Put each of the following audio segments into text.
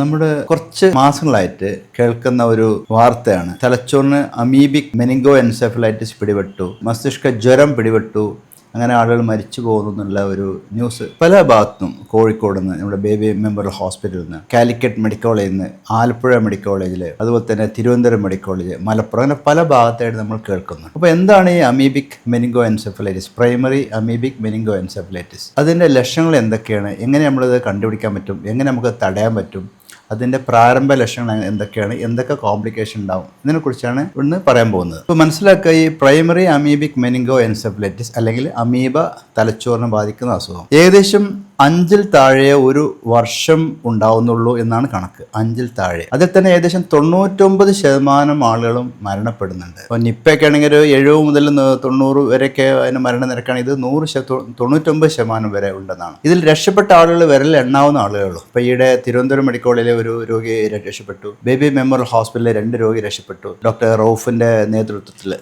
നമ്മുടെ കുറച്ച് മാസങ്ങളായിട്ട് കേൾക്കുന്ന ഒരു വാർത്തയാണ്. തലച്ചോറിന് അമീബിക് മെനിങ്കോ എൻസെഫലൈറ്റിസ് പിടിപെട്ടു. മസ്തിഷ്ക ജ്വരം പിടിപെട്ടു. അങ്ങനെ ആളുകൾ മരിച്ചു പോകുന്നു എന്നുള്ള ഒരു ന്യൂസ് പല ഭാഗത്തും കോഴിക്കോട് നിന്ന് നമ്മുടെ ബേബി മെമ്മോറിയൽ ഹോസ്പിറ്റലിൽ നിന്ന് കാലിക്കറ്റ് മെഡിക്കൽ കോളേജിൽ നിന്ന് ആലപ്പുഴ മെഡിക്കൽ കോളേജിൽ അതുപോലെ തന്നെ തിരുവനന്തപുരം മെഡിക്കൽ കോളേജ് മലപ്പുറം അങ്ങനെ പല ഭാഗത്തായിട്ട് നമ്മൾ കേൾക്കുന്നു. അപ്പോൾ എന്താണ് ഈ amoebic meningoencephalitis primary amoebic meningoencephalitis അതിന്റെ ലക്ഷണങ്ങൾ എന്തൊക്കെയാണ്? എങ്ങനെ നമ്മളത് കണ്ടുപിടിക്കാൻ പറ്റും? എങ്ങനെ നമുക്ക് തടയാൻ പറ്റും? അതിന്റെ പ്രാരംഭ ലക്ഷണങ്ങൾ എന്തൊക്കെയാണ്? എന്തൊക്കെ കോംപ്ലിക്കേഷൻ ഉണ്ടാവും? ഇതിനെക്കുറിച്ചാണ് ഇവിടുന്ന് പറയാൻ പോകുന്നത്. ഇപ്പോൾ മനസ്സിലാക്കുക ഈ പ്രൈമറി അമീബിക് മെനിങ്കോ എൻസെഫലൈറ്റിസ് അല്ലെങ്കിൽ അമീബ തലച്ചോറിനെ ബാധിക്കുന്ന അസുഖം. ഏകദേശം അഞ്ചിൽ താഴെ ഒരു വർഷം ഉണ്ടാവുന്നുള്ളൂ എന്നാണ് കണക്ക്. അഞ്ചിൽ താഴെ. അതിൽ തന്നെ ഏകദേശം തൊണ്ണൂറ്റൊമ്പത് ശതമാനം ആളുകളും മരണപ്പെടുന്നുണ്ട്. അപ്പോൾ നിപ്പയൊക്കെ ആണെങ്കിൽ ഒരു എഴുപത് മുതൽ തൊണ്ണൂറ് വരെയൊക്കെ അതിന് മരണ നിരക്കാണ്. ഇത് നൂറ് തൊണ്ണൂറ്റൊമ്പത് ശതമാനം വരെ ഉണ്ടെന്നാണ്. ഇതിൽ രക്ഷപ്പെട്ട ആളുകൾ വിരൽ എണ്ണാവുന്ന ആളുകളുള്ളൂ ഇപ്പോൾ ഈയിടെ തിരുവനന്തപുരം മെഡിക്കൽ കോളേജിലെ ഒരു രോഗി രക്ഷപ്പെട്ടു. ബേബി മെമ്മോറിയൽ ഹോസ്പിറ്റലിലെ രണ്ട് രോഗി രക്ഷപ്പെട്ടു. ഡോക്ടർ റൌഫിന്റെ നേതൃത്വത്തിൽ.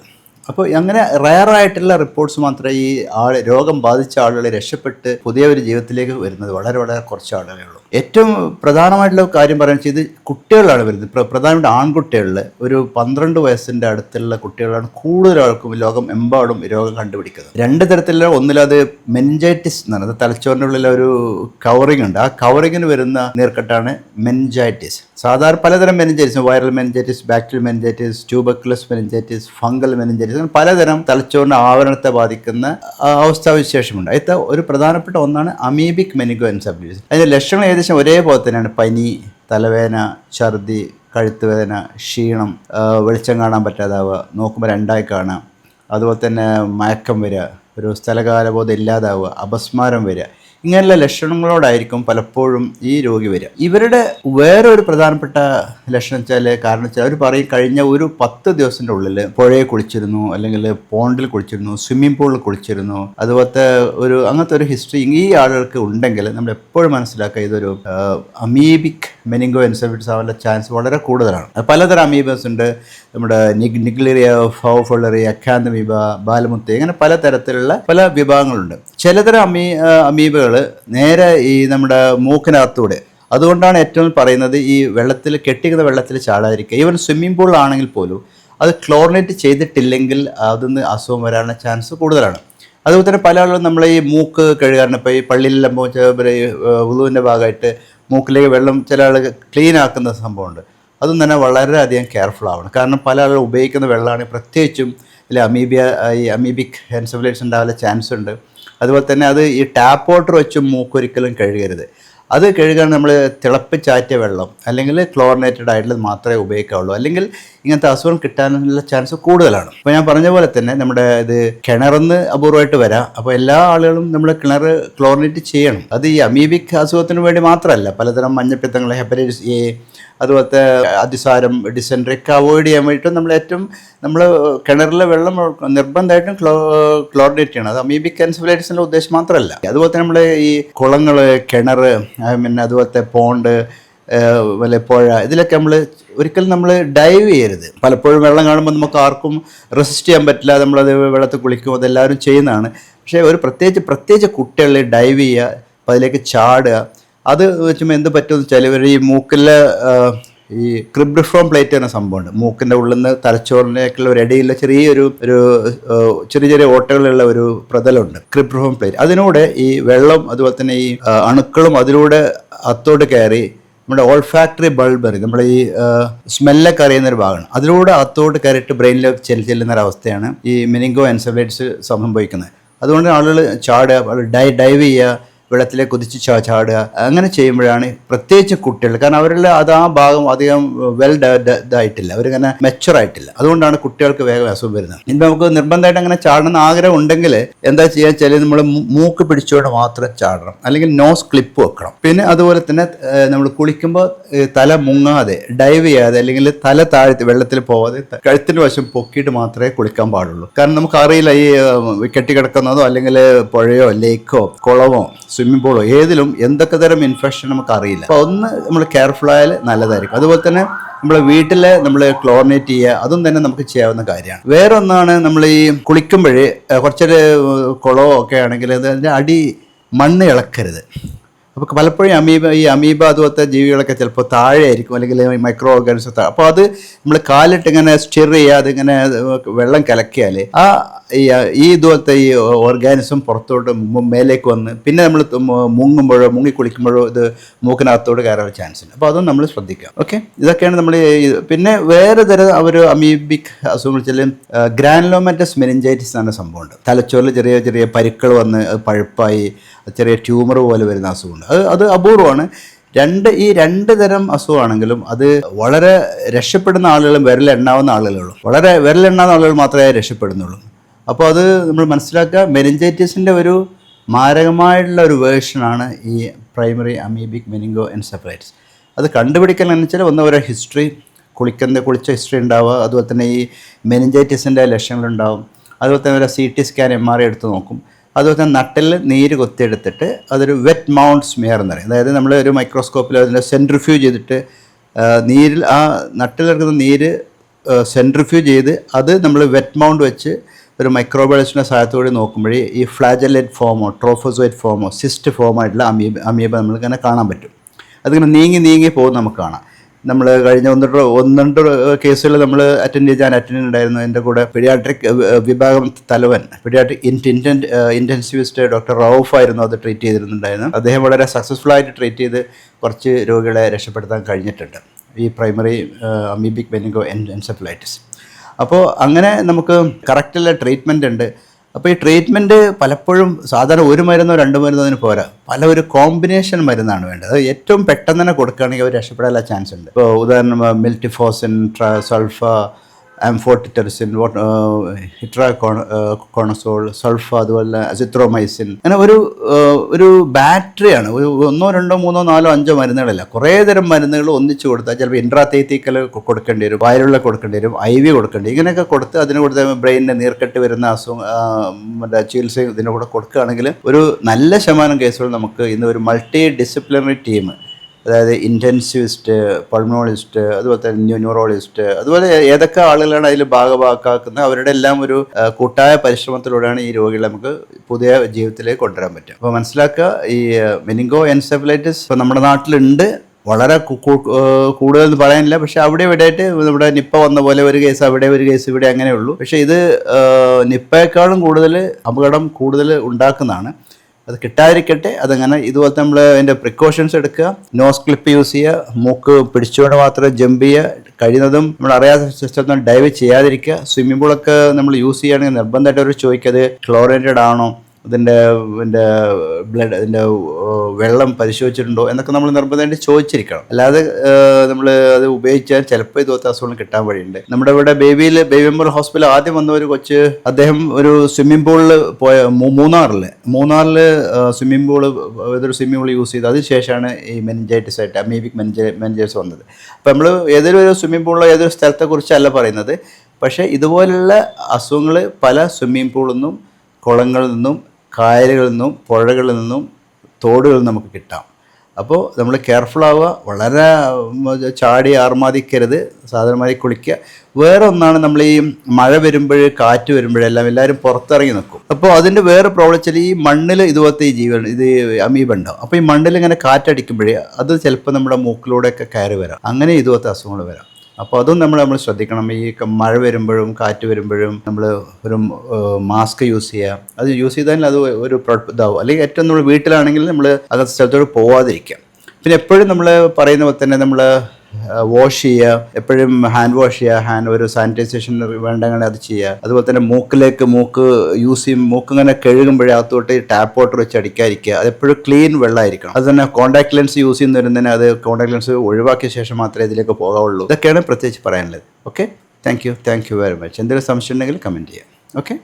അപ്പോൾ അങ്ങനെ റയറായിട്ടുള്ള റിപ്പോർട്ട്സ് മാത്രമേ ഈ ആൾ രോഗം ബാധിച്ച ആളുകളെ രക്ഷപ്പെട്ട് പുതിയ ഒരു ജീവിതത്തിലേക്ക് വരുന്നത് വളരെ വളരെ കുറച്ച് ആളുകളേ ഉള്ളൂ. ഏറ്റവും പ്രധാനമായിട്ടുള്ള കാര്യം പറയുന്നത് ഇത് കുട്ടികളാണ് വരുന്നത്. പ്ര- പ്രധാനമായിട്ട് ആൺകുട്ടികളിൽ ഒരു പന്ത്രണ്ട് വയസ്സിന്റെ അടുത്തുള്ള കുട്ടികളാണ് കൂടുതൽ ആൾക്കും ലോകം എമ്പാടും രോഗം കണ്ടുപിടിക്കുന്നത്. രണ്ട് തരത്തിലുള്ള ഒന്നിലത് മെൻജൈറ്റിസ് എന്നാണ്. അത് തലച്ചോറിന്റെ ഉള്ളിൽ ഒരു കവറിംഗ് ഉണ്ട്. ആ കവറിങ്ങിന് വരുന്ന നീർക്കെട്ടാണ് മെൻജൈറ്റിസ് സാധാരണ പലതരം meningitis viral meningitis bacterial meningitis tuberculous meningitis fungal meningitis അങ്ങനെ പലതരം തലച്ചോറിന്റെ ആവരണത്തെ ബാധിക്കുന്ന അവസ്ഥാവിശേഷമുണ്ട്. അതിൽ ഒരു പ്രധാനപ്പെട്ട ഒന്നാണ് അമീബിക് മെനിഗോ എൻസെഫലൈറ്റിസ് അതിന്റെ ലക്ഷണം ഏകദേശം ഒരേപോലെ തന്നെയാണ്. പനി തലവേദന ഛർദി കഴുത്തുവേദന ക്ഷീണം വെളിച്ചം കാണാൻ പറ്റാതാവുക നോക്കുമ്പോൾ രണ്ടായി കാണാം. അതുപോലെ തന്നെ മയക്കം വരിക ഒരു സ്ഥലകാലബോധം ഇല്ലാതാവുക അപസ്മാരം വരിക. ഇങ്ങനെയുള്ള ലക്ഷണങ്ങളോടായിരിക്കും പലപ്പോഴും ഈ രോഗി വരിക. ഇവരുടെ വേറൊരു പ്രധാനപ്പെട്ട ലക്ഷണം വെച്ചാൽ കാരണം വെച്ചാൽ അവർ പറയും കഴിഞ്ഞ ഒരു പത്ത് ദിവസത്തിന്റെ ഉള്ളിൽ പുഴയെ കുളിച്ചിരുന്നു അല്ലെങ്കിൽ പോണ്ടിൽ കുളിച്ചിരുന്നു സ്വിമ്മിംഗ് പൂളിൽ കുളിച്ചിരുന്നു അതുപോലത്തെ ഒരു അങ്ങനത്തെ ഒരു ഹിസ്റ്ററി ഈ ആളുകൾക്ക് ഉണ്ടെങ്കിൽ നമ്മൾ എപ്പോഴും മനസ്സിലാക്കുക ഇതൊരു അമീബിക് മെനിങ്കോ എൻസെഫിറ്റിസ് ആവാനുള്ള ചാൻസ് വളരെ കൂടുതലാണ്. പലതരം അമീബസ് ഉണ്ട്. നമ്മുടെ നിഗ് നിഗ്ലിറിയ ഫൗഫുള്ളറി അക്കാന്തമീബ ബാലമുത്തി അങ്ങനെ പലതരത്തിലുള്ള പല വിഭാഗങ്ങളുണ്ട്. ചിലതരം അമീ അമീബകൾ നേരെ ഈ നമ്മുടെ മൂക്കിനകത്തൂടെ. അതുകൊണ്ടാണ് ഏറ്റവും പറയുന്നത് ഈ വെള്ളത്തിൽ കെട്ടിക്കുന്ന വെള്ളത്തിൽ ചാടാതിരിക്കുക. ഈവൻ സ്വിമ്മിംഗ് പൂളിലാണെങ്കിൽ പോലും അത് ക്ലോറിനേറ്റ് ചെയ്തിട്ടില്ലെങ്കിൽ അതിന്ന് അസുഖം വരാനുള്ള ചാൻസ് കൂടുതലാണ്. അതുപോലെ തന്നെ പല ആളുകളും നമ്മൾ ഈ മൂക്ക് കഴുകാറുണ്ട്. ഇപ്പോൾ ഈ പള്ളിയിലെല്ലാം ഉളുവിന്റെ ഭാഗമായിട്ട് മൂക്കിലേക്ക് വെള്ളം ചില ആളുകൾ ക്ലീൻ ആക്കുന്ന സംഭവമുണ്ട്. അതും തന്നെ വളരെയധികം കെയർഫുൾ ആവണം. കാരണം പല ആളുകൾ ഉപയോഗിക്കുന്ന വെള്ളമാണ് പ്രത്യേകിച്ചും ഇതിൽ അമീബിയ ഈ അമീബിക് ഹെൻസബിലേഷൻ ഉണ്ടാകാനുള്ള ചാൻസ് ഉണ്ട്. അതുപോലെ തന്നെ അത് ഈ ടാപ്പ് വാട്ടർ വെച്ച് മൂക്കൊരിക്കലും കഴുകരുത്. അത് കഴുകാൻ നമ്മൾ തിളപ്പിച്ചാറ്റിയ വെള്ളം അല്ലെങ്കിൽ ക്ലോറിനേറ്റഡ് ആയിട്ടുള്ളത് മാത്രമേ ഉപയോഗിക്കാവുള്ളൂ. അല്ലെങ്കിൽ ഇങ്ങനത്തെ അസുഖം കിട്ടാനുള്ള ചാൻസ് കൂടുതലാണ്. അപ്പോൾ ഞാൻ പറഞ്ഞ പോലെ തന്നെ നമ്മുടെ ഇത് കിണറിന്ന് അപൂർവമായിട്ട് വരാം. അപ്പോൾ എല്ലാ ആളുകളും നമ്മൾ കിണർ ക്ലോറിനേറ്റ് ചെയ്യണം. അത് ഈ അമീബിക് അസുഖത്തിന് വേണ്ടി മാത്രമല്ല പലതരം മഞ്ഞപ്പിത്തങ്ങൾ ഹെപ്പറ്റൈറ്റിസ് എ അതുപോലത്തെ അതിസാരം ഡിസെൻട്രി ഒക്കെ അവോയ്ഡ് ചെയ്യാൻ വേണ്ടിയിട്ട് നമ്മൾ ഏറ്റവും നമ്മൾ കിണറിലെ വെള്ളം നിർബന്ധമായിട്ടും ക്ലോ ക്ലോറിനേറ്റ് ചെയ്യണം. അത് അമീബിക് എൻസഫലൈറ്റിസിന്റെ ഉദ്ദേശം മാത്രമല്ല. അതുപോലെ തന്നെ നമ്മൾ ഈ കുളങ്ങൾ കിണർ പിന്നെ അതുപോലത്തെ പോണ്ട് വല്ല പുഴ ഇതിലൊക്കെ നമ്മൾ ഒരിക്കലും നമ്മൾ ഡൈവ് ചെയ്യരുത്. പലപ്പോഴും വെള്ളം കാണുമ്പോൾ നമുക്ക് ആർക്കും റെസിസ്റ്റ് ചെയ്യാൻ പറ്റില്ല നമ്മളത് വെള്ളത്തിൽ കുളിക്കും അതെല്ലാവരും ചെയ്യുന്നതാണ്. പക്ഷേ ഒരു പ്രത്യേകിച്ച് പ്രത്യേകിച്ച് കുട്ടികളിൽ ഡൈവ് ചെയ്യുക അതിലേക്ക് ചാടുക അത് വെച്ചുമ്പോൾ എന്ത് പറ്റുമെന്ന് വെച്ചാൽ ഇവർ ഈ മൂക്കിലെ ഈ ക്രിബ്രിഫോം പ്ലേറ്റ് എന്ന സംഭവമുണ്ട്. മൂക്കിന്റെ ഉള്ളിൽ നിന്ന് തലച്ചോറിനേക്കുള്ള ഒരു ഇടയിലുള്ള ചെറിയൊരു ഒരു ചെറിയ ചെറിയ ഓട്ടകളുള്ള ഒരു പ്രതലമുണ്ട് ക്രിബ്രിഫോം പ്ലേറ്റ്. അതിനൂടെ ഈ വെള്ളം അതുപോലെ തന്നെ ഈ അണുക്കളും അതിലൂടെ അത്തോട്ട് കയറി നമ്മുടെ ഓൾ ഓൾഫാക്ടറി അറിയും. നമ്മുടെ ഈ സ്മെല്ലൊക്കെ അറിയുന്ന ഒരു ഭാഗമാണ്. അതിലൂടെ അത്തോട്ട് കയറിയിട്ട് ബ്രെയിനിലേക്ക് ചെല്ലി ചെല്ലുന്ന ഒരു അവസ്ഥയാണ് ഈ മിനിങ്കോ എൻസെഫലൈറ്റിസ് സംഭവിക്കുന്നത്. അതുകൊണ്ട് ആളുകൾ ചാടുക ഡൈ ഡൈവ് ചെയ്യുക വെള്ളത്തിലേക്ക് കുതിച്ച് ചാടുക അങ്ങനെ ചെയ്യുമ്പോഴാണ് പ്രത്യേകിച്ച് കുട്ടികൾ കാരണം അവരുടെ അത് ആ ഭാഗം അധികം വെൽ ഇതായിട്ടില്ല അവരിങ്ങനെ മെച്ചുവർ ആയിട്ടില്ല. അതുകൊണ്ടാണ് കുട്ടികൾക്ക് വേഗം അസുഖം വരുന്നത്. ഇനി നമുക്ക് നിർബന്ധമായിട്ട് അങ്ങനെ ചാടണമെന്ന് ആഗ്രഹം ഉണ്ടെങ്കിൽ എന്താ ചെയ്യുക വെച്ചാൽ നമ്മൾ മൂക്ക് പിടിച്ചുകൊണ്ട് മാത്രം ചാടണം. അല്ലെങ്കിൽ നോസ് ക്ലിപ്പ് വെക്കണം. പിന്നെ അതുപോലെ തന്നെ നമ്മൾ കുളിക്കുമ്പോൾ തല മുങ്ങാതെ ഡൈവ് ചെയ്യാതെ അല്ലെങ്കിൽ തല താഴ്ത്തി വെള്ളത്തിൽ പോവാതെ കഴുത്തിന്റെ വശം പൊക്കിയിട്ട് മാത്രമേ കുളിക്കാൻ പാടുള്ളൂ. കാരണം നമുക്ക് അറിയില്ല ഈ കെട്ടിക്കിടക്കുന്നതോ അല്ലെങ്കിൽ പുഴയോ ലേക്കോ കുളമോ സ്വിമ്മിംഗ് പൂളോ ഏതിലും എന്തൊക്കെ തരം ഇൻഫെക്ഷൻ നമുക്ക് അറിയില്ല അപ്പോൾ ഒന്ന് നമ്മൾ കെയർഫുൾ ആയാൽ നല്ലതായിരിക്കും. അതുപോലെ തന്നെ നമ്മളെ വീട്ടിൽ നമ്മൾ ക്ലോറിനേറ്റ് ചെയ്യുക അതും തന്നെ നമുക്ക് ചെയ്യാവുന്ന കാര്യമാണ്. വേറെ ഒന്നാണ് നമ്മൾ ഈ കുളിക്കുമ്പോഴേ കുറച്ചൊരു കുളമോ ഒക്കെ ആണെങ്കിൽ അതിന്റെ അടി മണ്ണ് ഇളക്കരുത്. അപ്പോൾ പലപ്പോഴും അമീബ ഈ അമീബ അതുപോലത്തെ ജീവികളൊക്കെ ചിലപ്പോൾ താഴെ ആയിരിക്കും അല്ലെങ്കിൽ മൈക്രോ ഓർഗാനിസം അപ്പോൾ അത് നമ്മൾ കാലിട്ട് ഇങ്ങനെ സ്റ്റിർ ചെയ്യുക അതിങ്ങനെ വെള്ളം കലക്കിയാൽ ആ ഈ ഈ ഇതുപോലത്തെ ഈ ഓർഗാനിസം പുറത്തോട്ട് മേലേക്ക് വന്ന് പിന്നെ നമ്മൾ മുങ്ങുമ്പോഴോ മുങ്ങി കുളിക്കുമ്പോഴോ ഇത് മൂക്കിനകത്തോട് കയറാൻ ചാൻസ് ഉണ്ട് അപ്പോൾ അതും നമ്മൾ ശ്രദ്ധിക്കാം ഓക്കെ ഇതൊക്കെയാണ് നമ്മൾ പിന്നെ വേറെ തരം ഒരു അമീബിക് അസുഖം ചില ഗ്രാൻലോമാറ്റസ് മെനിഞ്ചൈറ്റിസ് എന്ന സംഭവമുണ്ട്. തലച്ചോറിൽ ചെറിയ ചെറിയ പരുക്കൾ വന്ന് പഴുപ്പായി ചെറിയ ട്യൂമർ പോലെ വരുന്ന അസുഖമുണ്ട്. അത് അത് അപൂർവമാണ്. രണ്ട് ഈ രണ്ട് തരം അസുഖമാണെങ്കിലും അത് വളരെ രക്ഷപ്പെടുന്ന ആളുകളും വിരലെണ്ണാവുന്ന ആളുകളുള്ളൂ വളരെ വിരലെണ്ണാവുന്ന ആളുകൾ മാത്രമേ രക്ഷപ്പെടുന്നുള്ളൂ. അപ്പോൾ അത് നമ്മൾ മനസ്സിലാക്കുക മെനിഞ്ചൈറ്റിസിന്റെ ഒരു മാരകമായിട്ടുള്ള ഒരു വേർഷനാണ് ഈ പ്രൈമറി അമീബിക് മെനിങ്കോ എൻസെഫലൈറ്റിസ് അത് കണ്ടുപിടിക്കൽ എന്ന് വെച്ചാൽ ഒന്ന് ഓരോ ഹിസ്റ്ററി കുളിക്കുന്ന കുളിച്ച ഹിസ്റ്ററി ഉണ്ടാവുക അതുപോലെ തന്നെ ഈ മെനിഞ്ചൈറ്റിസിന്റെ ലക്ഷണങ്ങളുണ്ടാവും അതുപോലെ തന്നെ ഒരു C T scan M R എടുത്ത് നോക്കും അതുപോലെ തന്നെ നട്ടിൽ നീര് കൊത്തിയെടുത്തിട്ട് അതൊരു വെറ്റ് മൗണ്ട് സ്മിയർ എന്ന് പറയും. അതായത് നമ്മൾ ഒരു മൈക്രോസ്കോപ്പിൽ അതിന്റെ സെൻട്രിഫ്യൂജ് ചെയ്തിട്ട് നീരിൽ ആ നട്ടിൽ നട്ടിലിറങ്ങുന്ന നീര് സെൻട്രിഫ്യൂജ് ചെയ്ത് അത് നമ്മൾ വെറ്റ് മൗണ്ട് വെച്ച് ഒരു മൈക്രോബയോളജിന്റെ സഹായത്തോടെ നോക്കുമ്പോൾ ഈ ഫ്ലാജലൈറ്റ് ഫോമോ ട്രോഫോസോയിറ്റ് ഫോമോ സിസ്റ്റ് ഫോമോ ആയിട്ടുള്ള അമീബ അമീബ നമ്മൾക്ക് കാണാൻ പറ്റും. അതിങ്ങനെ നീങ്ങി നീങ്ങി പോകും നമുക്ക് കാണാം. നമ്മൾ കഴിഞ്ഞ ഒന്ന് രണ്ട് ഒന്ന് രണ്ട് കേസുകൾ നമ്മൾ അറ്റൻഡ് ചെയ്യാൻ അറ്റൻഡ് ഉണ്ടായിരുന്നു എന്റെ കൂടെ പീഡിയാട്രിക് വിഭാഗം തലവൻ paediatric inten intensivist doctor Rauf ആയിരുന്നു അത് ട്രീറ്റ് ചെയ്തിരുന്നുണ്ടായിരുന്നു അദ്ദേഹം വളരെ സക്സസ്ഫുൾ ആയിട്ട് ട്രീറ്റ് ചെയ്ത് കുറച്ച് രോഗികളെ രക്ഷപ്പെടുത്താൻ കഴിഞ്ഞിട്ടുണ്ട്. ഈ പ്രൈമറി അമീബിക് ബെനിഗോ എൻസെഫലൈറ്റിസ് അപ്പോൾ അങ്ങനെ നമുക്ക് കറക്റ്റുള്ള ട്രീറ്റ്മെന്റ് ഉണ്ട്. അപ്പോൾ ഈ ട്രീറ്റ്മെന്റ് പലപ്പോഴും സാധാരണ ഒരു മരുന്നോ രണ്ട് മരുന്നോ അതിന് പോരാ. പല ഒരു കോമ്പിനേഷൻ മരുന്നാണ് വേണ്ടത്. അത് ഏറ്റവും പെട്ടെന്ന് തന്നെ കൊടുക്കുകയാണെങ്കിൽ അവർ രക്ഷപ്പെടാനുള്ള ചാൻസ് ഉണ്ട്. ഇപ്പോൾ ഉദാഹരണം മിൽറ്റിഫോസിൻ ട്ര sulfa amphotericin itraconazole sulfa അതുപോലെ അസിത്രോമൈസിൻ അങ്ങനെ ഒരു ആ, ഒരു ബാറ്ററിയാണ്. ഒരു ഒന്നോ രണ്ടോ മൂന്നോ നാലോ അഞ്ചോ മരുന്നുകളല്ല. കുറേ തരം മരുന്നുകൾ ഒന്നിച്ചു കൊടുത്താൽ ചിലപ്പോൾ ഇൻട്രാതേത്തിക്കൽ കൊടുക്കേണ്ടി വരും വയലുള്ള കൊടുക്കേണ്ടി വരും ഐ വി കൊടുക്കേണ്ടി. ഇങ്ങനെയൊക്കെ കൊടുത്ത് അതിന് കൊടുത്ത് ബ്രെയിനിന്റെ നീർക്കെട്ട് വരുന്ന അസുഖം മറ്റേ ചികിത്സയും ഇതിന്റെ കൂടെ കൊടുക്കുകയാണെങ്കിൽ ഒരു നല്ല ശതമാനം കേസുകൾ നമുക്ക് ഇന്ന് ഒരു മൾട്ടി ഡിസിപ്ലിനറി ടീം അതായത് ഇന്റൻസിവിസ്റ്റ് പൾമോളജിസ്റ്റ് അതുപോലെ തന്നെ ന്യൂറോളജിസ്റ്റ് അതുപോലെ ഏതൊക്കെ ആളുകളാണ് അതിൽ ഭാഗഭാക്കാക്കുന്നത് അവരുടെ എല്ലാം ഒരു കൂട്ടായ പരിശ്രമത്തിലൂടെയാണ് ഈ രോഗികളെ നമുക്ക് പുതിയ ജീവിതത്തിലേക്ക് കൊണ്ടുവരാൻ പറ്റും അപ്പോൾ മനസ്സിലാക്കുക ഈ മെനിങ്കോ എൻസെഫലൈറ്റിസ് ഇപ്പോൾ നമ്മുടെ നാട്ടിലുണ്ട്. വളരെ കൂടുതൽ എന്ന് പറയാനില്ല. പക്ഷെ അവിടെ ഇവിടെ ആയിട്ട് ഇവിടെ നിപ്പ വന്ന പോലെ ഒരു കേസ് അവിടെ ഒരു കേസ് ഇവിടെ അങ്ങനെ ഉള്ളൂ പക്ഷെ ഇത് നിപ്പയെക്കാളും കൂടുതൽ അപകടം കൂടുതൽ ഉണ്ടാക്കുന്നതാണ്. അത് കിട്ടാതിരിക്കട്ടെ. അതങ്ങനെ ഇതുപോലെ നമ്മൾ അതിന്റെ പ്രിക്കോഷൻസ് എടുക്കുക. നോസ് ക്ലിപ്പ് യൂസ് ചെയ്യുക. മൂക്ക് പിടിച്ചുകൊണ്ട് മാത്രം ജമ്പ് ചെയ്യുക. കഴിയുന്നതും നമ്മൾ അറിയാത്ത സിസ്റ്റത്തിൽ ഡൈവ് ചെയ്യാതിരിക്കുക. സ്വിമ്മിംഗ് പൂളൊക്കെ നമ്മൾ യൂസ് ചെയ്യുകയാണെങ്കിൽ നിർബന്ധമായിട്ട് അവർ ചോദിക്കത് ക്ലോറിനേറ്റഡ് ആണോ? ഇതിന്റെ ബ്ലഡ് ഇതിന്റെ വെള്ളം പരിശോധിച്ചിട്ടുണ്ടോ എന്നൊക്കെ നമ്മൾ നിർബന്ധമായിട്ട് ചോദിച്ചിരിക്കണം. അല്ലാതെ നമ്മൾ അത് ഉപയോഗിച്ചാൽ ചിലപ്പോൾ ഇതുപോലത്തെ അസുഖങ്ങൾ കിട്ടാൻ വഴിയുണ്ട്. നമ്മുടെ ഇവിടെ ബേബിയിൽ ബേബി മെമ്മോറിയൽ ഹോസ്പിറ്റൽ ആദ്യം വന്ന ഒരു കൊച്ച് അദ്ദേഹം ഒരു സ്വിമ്മിംഗ് പൂളിൽ പോയ മൂന്നാറിൽ മൂന്നാറിൽ സ്വിമ്മിംഗ് പൂൾ ഏതൊരു സ്വിമ്മിംഗ് പൂൾ യൂസ് ചെയ്ത്. അതിനുശേഷമാണ് ഈ മെനഞ്ചൈറ്റിസ് ആയിട്ട് അമീബിക് മെനഞ്ച മെനഞ്ചേഴ്സ് വന്നത്. അപ്പോൾ നമ്മൾ ഏതൊരു ഒരു സ്വിമ്മിംഗ് പൂളിലോ ഏതൊരു സ്ഥലത്തെക്കുറിച്ചല്ല പറയുന്നത്. പക്ഷേ ഇതുപോലുള്ള അസുഖങ്ങൾ പല സ്വിമ്മിംഗ് പൂളിൽ നിന്നും കുളങ്ങളിൽ നിന്നും കായലുകളിൽ നിന്നും പുഴകളിൽ നിന്നും നിന്നും നമുക്ക് കിട്ടാം. അപ്പോൾ നമ്മൾ കെയർഫുൾ ആവുക വളരെ ചാടി ആർമാദിക്കരുത് സാധാരണമായി കുളിക്കുക. വേറെ ഒന്നാണ് നമ്മൾ ഈ മഴ വരുമ്പോൾ കാറ്റ് വരുമ്പോഴെല്ലാം എല്ലാവരും പുറത്തിറങ്ങി നിൽക്കും അപ്പോൾ അതിന്റെ വേറെ പ്രോബ്ലം വെച്ചാൽ ഈ മണ്ണിൽ ഇതുപോലത്തെ ഈ ജീവൻ ഇത് അമീബ അപ്പോൾ ഈ മണ്ണിൽ ഇങ്ങനെ കാറ്റടിക്കുമ്പോഴേ അത് ചിലപ്പോൾ നമ്മുടെ മൂക്കിലൂടെയൊക്കെ കയറി വരാം. അങ്ങനെ ഇതുപോലത്തെ അസുഖങ്ങൾ വരാം. അപ്പോൾ അതും നമ്മൾ നമ്മൾ ശ്രദ്ധിക്കണം. ഈ മഴ വരുമ്പോഴും കാറ്റ് വരുമ്പോഴും നമ്മൾ ഒരു മാസ്ക് യൂസ് ചെയ്യുക അത് യൂസ് ചെയ്താൽ അത് ഒരു ഇതാവും. അല്ലെങ്കിൽ ഏറ്റവും നമ്മൾ വീട്ടിലാണെങ്കിൽ നമ്മൾ അത് സ്ഥലത്തോട് പോവാതിരിക്കുക പിന്നെ എപ്പോഴും നമ്മൾ പറയുന്ന പോലെ തന്നെ നമ്മൾ വാഷ് ചെയ്യുക. എപ്പോഴും ഹാൻഡ് വാഷ് ചെയ്യുക. ഹാൻഡ് ഒരു സാനിറ്റൈസേഷൻ വേണ്ടെങ്കിൽ അത് ചെയ്യുക. അതുപോലെ തന്നെ മൂക്കിലേക്ക് മൂക്ക് യൂസ് ചെയ്യും. മൂക്ക് ഇങ്ങനെ കഴുകുമ്പോഴേ അകത്തോട്ട് ടാപ്പ് വാട്ടർ വെച്ച് അടിക്കാതിരിക്കുക. അത് എപ്പോഴും ക്ലീൻ വെള്ളമായിരിക്കണം. അത് തന്നെ കോൺടാക്ട് ലെൻസ് യൂസ് ചെയ്യുന്ന വരുന്നതിന് അത് കോൺടാക്ട് ലെൻസ് ഒഴിവാക്കിയ ശേഷം മാത്രമേ ഇതിലേക്ക് പോകാവുള്ളൂ. ഇതൊക്കെയാണ് പ്രത്യേകിച്ച് പറയാനുള്ളത്. Okay thank you thank you very much എന്തെങ്കിലും സംശയം ഉണ്ടെങ്കിൽ കമന്റ് ചെയ്യാം ഓക്കെ